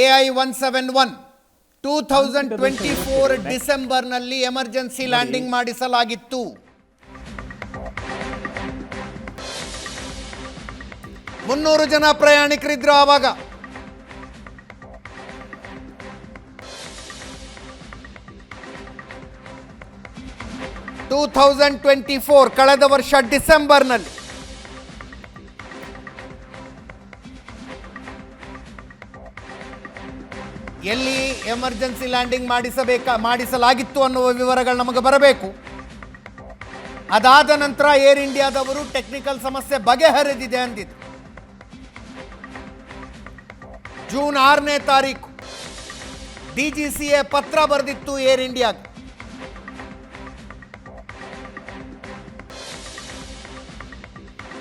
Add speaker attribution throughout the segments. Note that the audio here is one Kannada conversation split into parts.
Speaker 1: A I one seven one two thousand twenty four ಡಿಸೆಂಬರ್ನಲ್ಲಿ ಎಮರ್ಜೆನ್ಸಿ ಲ್ಯಾಂಡಿಂಗ್ ಮಾಡಿಸಲಾಗಿತ್ತು. ಮುನ್ನೂರು ಜನ ಪ್ರಯಾಣಿಕರಿದ್ರು ಆವಾಗ. ಟೂ ಥೌಸಂಡ್ ಟ್ವೆಂಟಿ ಫೋರ್ ಕಳೆದ ವರ್ಷ ಡಿಸೆಂಬರ್ನಲ್ಲಿ. ಎಲ್ಲಿ ಎಮರ್ಜೆನ್ಸಿ ಲ್ಯಾಂಡಿಂಗ್ ಮಾಡಿಸಬೇಕಾ ಮಾಡಿಸಲಾಗಿತ್ತು ಅನ್ನುವ ವಿವರಗಳು ನಮಗೆ ಬರಬೇಕು. ಅದಾದ ನಂತರ ಏರ್ ಇಂಡಿಯಾದವರು ಟೆಕ್ನಿಕಲ್ ಸಮಸ್ಯೆ ಬಗೆಹರಿದಿದೆ ಅಂದಿದ್ರು. ಜೂನ್ ಆರನೇ ತಾರೀಕು ಡಿ ಜಿ ಪತ್ರ ಬರೆದಿತ್ತು ಏರ್ ಇಂಡಿಯಾಗೆ.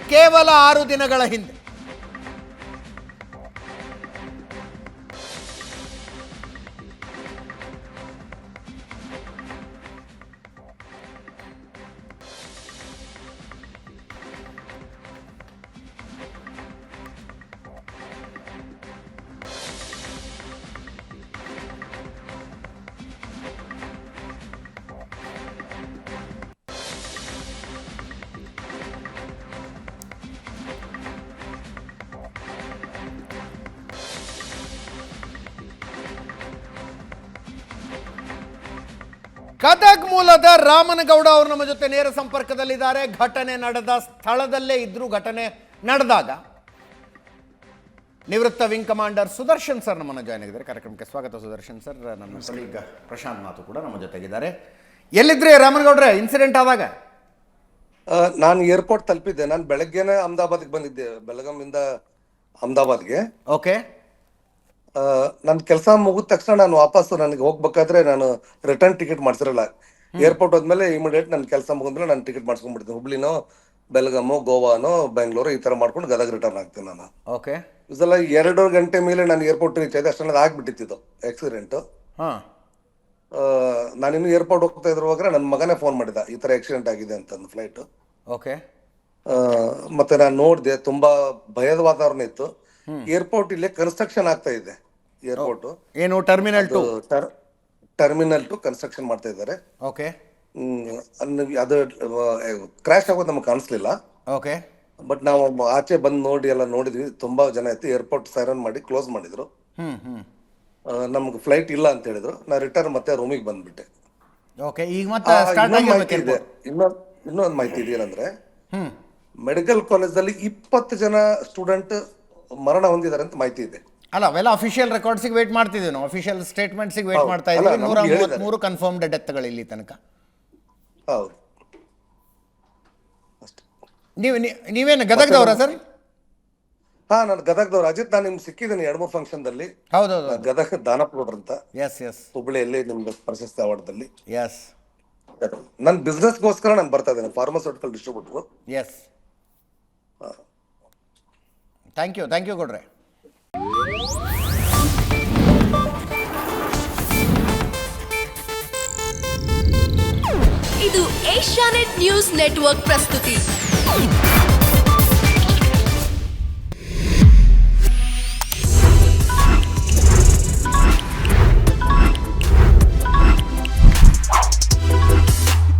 Speaker 1: ಕೇವಲ ಆರು ದಿನಗಳ ಹಿಂದೆ. ಗದಗ್ ಮೂಲದ ರಾಮನಗೌಡ ಅವರು ನಮ್ಮ ಜೊತೆ ನೇರ ಸಂಪರ್ಕದಲ್ಲಿದ್ದಾರೆ. ಘಟನೆ ನಡೆದ ಸ್ಥಳದಲ್ಲೇ ಇದ್ರು ಘಟನೆ ನಡೆದಾಗ ನಿವೃತ್ತ ವಿಂಗ್ ಕಮಾಂಡರ್ ಸುದರ್ಶನ್ ಸರ್ ನಮ್ಮನ್ನು ಜಾಯ್ನ್ ಆಗಿದ್ದಾರೆ. ಕಾರ್ಯಕ್ರಮಕ್ಕೆ ಸ್ವಾಗತ ಸುದರ್ಶನ್ ಸರ್. ನಮ್ಮ ಸಲೀಗ ಪ್ರಶಾಂತ್ ಮಾತು ಕೂಡ ನಮ್ಮ ಜೊತೆಗಿದ್ದಾರೆ. ಎಲ್ಲಿದ್ರೆ ರಾಮನಗೌಡ್ರೆ? ಇನ್ಸಿಡೆಂಟ್ ಆದಾಗ?
Speaker 2: ನಾನು ಏರ್ಪೋರ್ಟ್ ತಲುಪಿದ್ದೆ. ನಾನು ಬೆಳಗ್ಗೆನೆ ಅಹಮದಾಬಾದ್ಗೆ ಬಂದಿದ್ದೆ. ಬೆಳಗಾವಿಂದ ಅಹಮದಾಬಾದ್ಗೆ.
Speaker 1: ಓಕೆ
Speaker 2: ನನ್ನ ಕೆಲಸ ಮುಗಿದ ತಕ್ಷಣ ನಾನು ವಾಪಸ್ ನನಗೆ ಹೋಗ್ಬೇಕಾದ್ರೆ ನಾನು ರಿಟರ್ನ್ ಟಿಕೆಟ್ ಮಾಡ್ಸಿರಲ್ಲ. ಏರ್ಪೋರ್ಟ್ ಹೋದ್ಮೇಲೆ ಇಮಿಡಿಯೇಟ್ ನನ್ನ ಕೆಲಸ ಮುಗಿದ್ಮೇಲೆ ನಾನು ಟಿಕೆಟ್ ಮಾಡಿಸ್ಕೊಂಡ್ಬಿಡ್ತೀನಿ ಹುಬ್ಳಿನೋ ಬೆಳಗಾಮು ಗೋವಾನೋ ಬೆಂಗಳೂರು ಈ ತರ ಮಾಡ್ಕೊಂಡು ಗದಗ ರಿಟರ್ನ್ ಆಗ್ತೀನಿ ನಾನು.
Speaker 1: ಓಕೆ.
Speaker 2: ಇದೆಲ್ಲ ಎರಡು ಗಂಟೆ ಮೇಲೆ ನಾನು ಏರ್ಪೋರ್ಟ್ ರೀಚ್ ಆಯ್ತು. ಅಷ್ಟೊಂದು ಆಗ್ಬಿಟ್ಟಿತ್ತು ಆಕ್ಸಿಡೆಂಟ್
Speaker 1: ಹಾಂ.
Speaker 2: ನಾನಿನ್ನು ಏರ್ಪೋರ್ಟ್ ಹೋಗ್ತಾ ಇರುವಾಗ ನನ್ನ ಮಗನೇ ಫೋನ್ ಮಾಡಿದ. ಈ ತರ ಆಕ್ಸಿಡೆಂಟ್ ಆಗಿದೆ ಅಂತಂದು ಫ್ಲೈಟ್
Speaker 1: ಓಕೆ.
Speaker 2: ಮತ್ತೆ ನಾನು ನೋಡಿದೆ ತುಂಬಾ ಭಯದ ವಾತಾವರಣ ಇತ್ತು. ಏರ್ಪೋರ್ಟ್ ಇಲ್ಲೇ ಕನ್ಸ್ಟ್ರಕ್ಷನ್ ಆಗ್ತಾ ಇದೆ ಏರ್ಪೋರ್ಟ್.
Speaker 1: ಏನು terminal two?
Speaker 2: Terminal two construction ಮಾಡ್ತಾ ಇದ್ದಾರೆ.
Speaker 1: ಓಕೆ.
Speaker 2: ಅದು ಕ್ರಾಶ್ ಆಗೋದು ನಮಗೆ ಕಾಣಿಸ್ಲಿಲ್ಲ.
Speaker 1: ಓಕೆ.
Speaker 2: ಬಟ್ ನಾವು ಆಚೆ ಬಂದು ನೋಡಿ ಎಲ್ಲ ನೋಡಿದ್ವಿ ತುಂಬಾ ಜನ ಇತ್ತು ಏರ್ಪೋರ್ಟ್ ಸೈರನ್ ಮಾಡಿ ಕ್ಲೋಸ್ ಮಾಡಿದ್ರು. ನಮ್ಗೆ ಫ್ಲೈಟ್ ಇಲ್ಲ ಅಂತ ಹೇಳಿದ್ರು. ನಾ ರಿಟರ್ನ್ ಮತ್ತೆ ರೂಮಿಗೆ ಬಂದ್ಬಿಟ್ಟೆ.
Speaker 1: ಓಕೆ ಈಗ ಮತ್ತೆ
Speaker 2: ಮಾಹಿತಿ ಇದೆ. ಇನ್ನೊಂದ್ ಇನ್ನೊಂದು ಮಾಹಿತಿ ಇದೆ ಏನಂದ್ರೆ
Speaker 1: ಮೆಡಿಕಲ್
Speaker 2: ಮೆಡಿಕಲ್ ಕಾಲೇಜಲ್ಲಿ ಇಪ್ಪತ್ತು ಜನ ಸ್ಟೂಡೆಂಟ್ ಮರಣ ಹೊಂದಿದ್ದಾರೆ ಅಂತ ಮಾಹಿತಿ ಇದೆ.
Speaker 1: ಅಲ್ಲ ಅವೆಲ್ಲ ಅಫಿಷಿಯಲ್ ರೆಕಾರ್ಡ್ಸಿಗೆ ವೇಟ್ ಮಾಡ್ತಿದ್ದೀವಿ ನಾವು. ಅಫಿಷಿಯಲ್ ಸ್ಟೇಟ್ಮೆಂಟ್ಸಿಗೆ ವೇಟ್
Speaker 2: ಹೌದು.
Speaker 1: ಮಾಡ್ತಾ
Speaker 2: ಅಲ್ಲ,
Speaker 1: ಇದ್ದೀವಿ. ನೂರ
Speaker 2: ಮೂರು
Speaker 1: ಮೂವತ್ತ್ಮೂರು ಕನ್ಫರ್ಮ್ಡ್ ಡೆತ್ಗಳು ಇಲ್ಲಿ ತನಕ.
Speaker 2: ಹೌದು. ಅಷ್ಟೇ.
Speaker 1: ನೀವು ನೀ- ನೀವೇನು ಗದಗದವರ ಸರ್?
Speaker 2: ಹಾ ನಾನು ಗದಗದವ್ರು. ಅಜಿತ್ ನಾನು ನಿಮ್ಗೆ ಸಿಕ್ಕಿದ್ದೀನಿ ಎರಡು ಮೂರು ಫಂಕ್ಷನ್ ದಲ್ಲಿ
Speaker 1: ಹೌದೌದು.
Speaker 2: ನಾನ್ ಗದಗ ದಾನಪ್ರೌಢರ್ ಅಂತ.
Speaker 1: ಎಸ್ ಎಸ್
Speaker 2: ಹುಬ್ಬಳ್ಳಿಯಲ್ಲಿ ನಿಮ್ದು ಪ್ರಶಸ್ತಿ ಅವಾರ್ಡ್ದಲ್ಲಿ
Speaker 1: ಎಸ್
Speaker 2: ನನ್ನ ಬಿಸ್ನೆಸ್ಗೋಸ್ಕರ ನಾನು ಬರ್ತಾ ಇದ್ದೇನೆ. Pharmaceutical distributor
Speaker 1: yes thank you thank you ಕೊಡ್ರೆ
Speaker 3: ಇದು ಏಷ್ಯಾನೆಟ್ ನ್ಯೂಸ್ ನೆಟ್ವರ್ಕ್ ಪ್ರಸ್ತುತಿ.